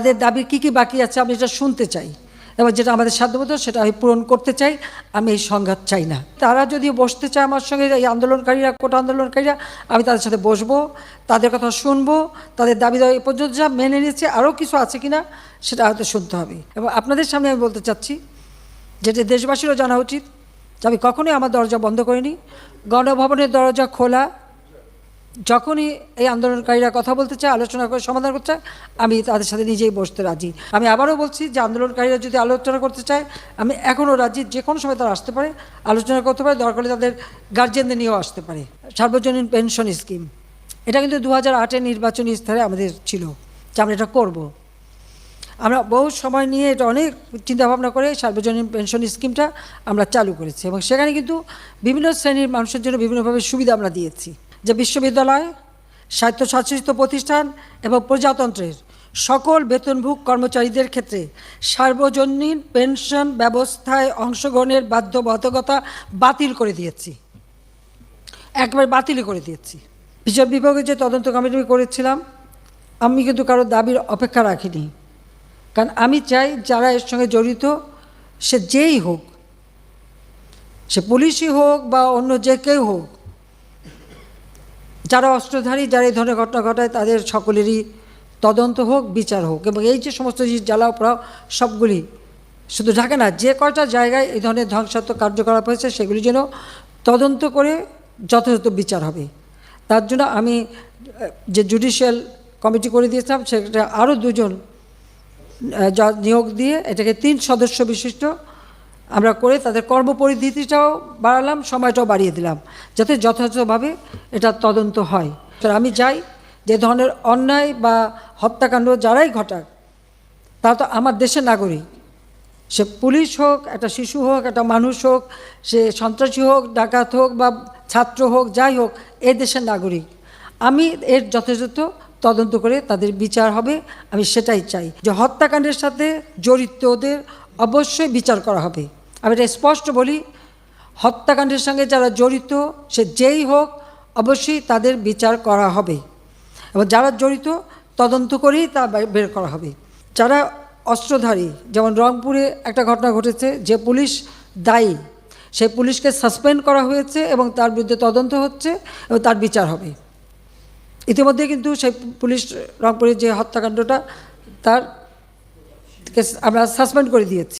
তাদের দাবি কী কী বাকি আছে আমি এটা শুনতে চাই। এবং যেটা আমাদের সাধ্যমতো সেটা আমি পূরণ করতে চাই, আমি এই সংঘাত চাই না। তারা যদি বসতে চায় আমার সঙ্গে, এই আন্দোলনকারীরা, কোটা আন্দোলনকারীরা, আমি তাদের সাথে বসবো, তাদের কথা শুনব, তাদের দাবি দাবি এ পর্যন্ত যা মেনে নিয়েছে, আরও কিছু আছে কি না সেটা হয়তো শুনতে হবে। এবং আপনাদের সামনে আমি বলতে চাচ্ছি যেটা দেশবাসীরও জানা উচিত যে আমি কখনোই আমার দরজা বন্ধ করিনি। গণভবনের দরজা খোলা যখনই এই আন্দোলনকারীরা কথা বলতে চায়, আলোচনা করে সমাধান করতে চায়, আমি তাদের সাথে নিজেই বসতে রাজি। আমি আবারও বলছি যে আন্দোলনকারীরা যদি আলোচনা করতে চায়, আমি এখনও রাজি, যে কোনো সময় তারা আসতে পারে। আলোচনা করতে পারে, দরকার হলে তাদের গার্জেনদের নিয়েও আসতে পারে। সার্বজনীন পেনশন স্কিম এটা কিন্তু দু হাজার আটের নির্বাচনী স্তরে আমাদের ছিল, যে আমরা এটা করব। আমরা বহু সময় নিয়ে এটা অনেক চিন্তাভাবনা করে সার্বজনীন পেনশন স্কিমটা আমরা চালু করেছি এবং সেখানে কিন্তু বিভিন্ন শ্রেণির মানুষের জন্য বিভিন্নভাবে সুবিধা আমরা দিয়েছি। যে বিশ্ববিদ্যালয়, স্বায়ত্তশাসিত প্রতিষ্ঠান এবং প্রজাতন্ত্রের সকল বেতনভোগ কর্মচারীদের ক্ষেত্রে সার্বজনীন পেনশন ব্যবস্থায় অংশগ্রহণের বাধ্যবাধকতা বাতিল করে দিয়েছি। একবার বাতিলই করে দিয়েছি। বিচার বিভাগে যে তদন্ত কমিটি করেছিলাম, আমি কিন্তু কারও দাবির অপেক্ষা রাখিনি। কারণ আমি চাই যারা এর সঙ্গে জড়িত, সে যেই হোক, সে পুলিশই হোক বা অন্য যে কেউ হোক যারা অস্ত্রধারী, যারা এই ধরনের ঘটনা ঘটায়, তাদের সকলেরই তদন্ত হোক, বিচার হোক এবং এই যে সমস্ত জিনিস জ্বালাও পোড়াও সবগুলি শুধু ঢাকে না, যে কয়টা জায়গায় এই ধরনের ধ্বংসাত্মক কার্যকলাপ হয়েছে সেগুলি যেন তদন্ত করে যথাযথ বিচার হবে। তার জন্য আমি যে জুডিশিয়াল কমিটি করে দিয়েছিলাম, সেটা আরও দুজন নিয়োগ দিয়ে এটাকে তিন সদস্য বিশিষ্ট আমরা করে তাদের কর্মপরিধিটাও বাড়ালাম, সময়টাও বাড়িয়ে দিলাম, যাতে যথাযথভাবে এটা তদন্ত হয়। আমি চাই যে ধরনের অন্যায় বা হত্যাকাণ্ড যারাই ঘটাক তা তো আমার দেশের নাগরিক। সে পুলিশ হোক, একটা শিশু হোক, একটা মানুষ হোক, সে সন্ত্রাসী হোক, ডাকাত হোক বা ছাত্র হোক, যাই হোক, এ দেশের নাগরিক। আমি এর যথাযথ তদন্ত করে তাদের বিচার হবে, আমি সেটাই চাই যে হত্যাকাণ্ডের সাথে জড়িতদের অবশ্যই বিচার করা হবে। আমি এটা স্পষ্ট বলি, হত্যাকাণ্ডের সঙ্গে যারা জড়িত, সে যেই হোক, অবশ্যই তাদের বিচার করা হবে। এবং যারা জড়িত, তদন্ত করেই তা বের করা হবে। যারা অস্ত্রধারী, যেমন রংপুরে একটা ঘটনা ঘটেছে, যে পুলিশ দায়ী সেই পুলিশকে সাসপেন্ড করা হয়েছে এবং তার বিরুদ্ধে তদন্ত হচ্ছে এবং তার বিচার হবে। ইতিমধ্যে কিন্তু সেই পুলিশ রংপুরের যে হত্যাকাণ্ডটা, তার আমরা সাসপেন্ড করে দিয়েছি।